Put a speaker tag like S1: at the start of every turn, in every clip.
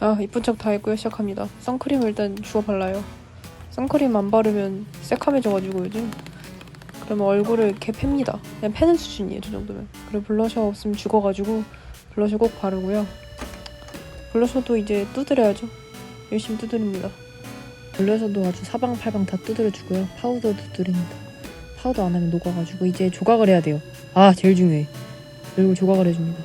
S1: 아 이쁜 척 다 했고요 시작합니다. 선크림을 일단 주워 발라요. 선크림 안 바르면 새카매져가지고 요즘 그러면 얼굴을 이렇게 팹니다. 그냥 패는 수준이에요 저 정도면. 그리고 블러셔 없으면 죽어가지고 블러셔 꼭 바르고요. 블러셔도 이제 두드려야죠. 열심히 두드립니다. 블러셔도 아주 사방팔방 다 두드려주고요. 파우더도 두드립니다. 파우더 안 하면 녹아가지고 이제 조각을 해야 돼요. 아 제일 중요해. 얼굴 조각을 해줍니다.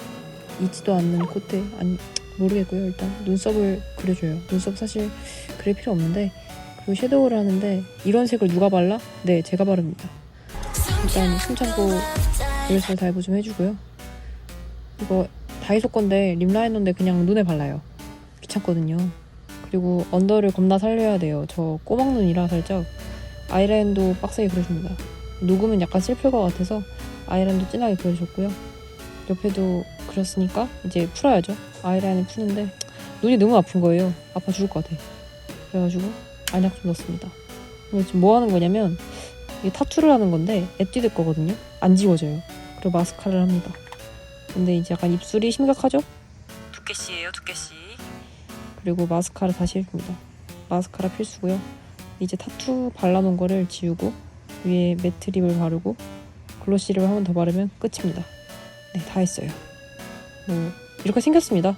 S1: 있지도 않는 콧대 아니 모르겠고요. 일단 눈썹을 그려줘요. 눈썹 사실 그릴 필요 없는데 그리고 섀도우를 하는데 이런 색을 누가 발라? 네 제가 바릅니다. 일단 숨 참고 블러셔 다이브 좀 해주고요. 이거 다이소 건데 립 라이너인데 그냥 눈에 발라요. 귀찮거든요. 그리고 언더를 겁나 살려야 돼요. 저 꼬막눈이라 살짝 아이라인도 빡세게 그려줍니다. 녹으면 약간 슬플 것 같아서 아이라인도 진하게 그려줬고요 옆에도 그렸으니까 이제 풀어야죠. 아이라인을 푸는데 눈이 너무 아픈 거예요. 아파 죽을 것 같아. 그래가지고 안약 좀 넣습니다. 그리고 지금 뭐 하는 거냐면 이게 타투를 하는 건데 에뛰드 거거든요. 안 지워져요. 그리고 마스카라를 합니다. 근데 이제 약간 입술이 심각하죠? 두께씨예요 두께씨. 그리고 마스카라 다시 해줍니다. 마스카라 필수고요. 이제 타투 발라놓은 거를 지우고 위에 매트립을 바르고 글로시를 한 번 더 바르면 끝입니다 네 다 했어요. 뭐 이렇게 생겼습니다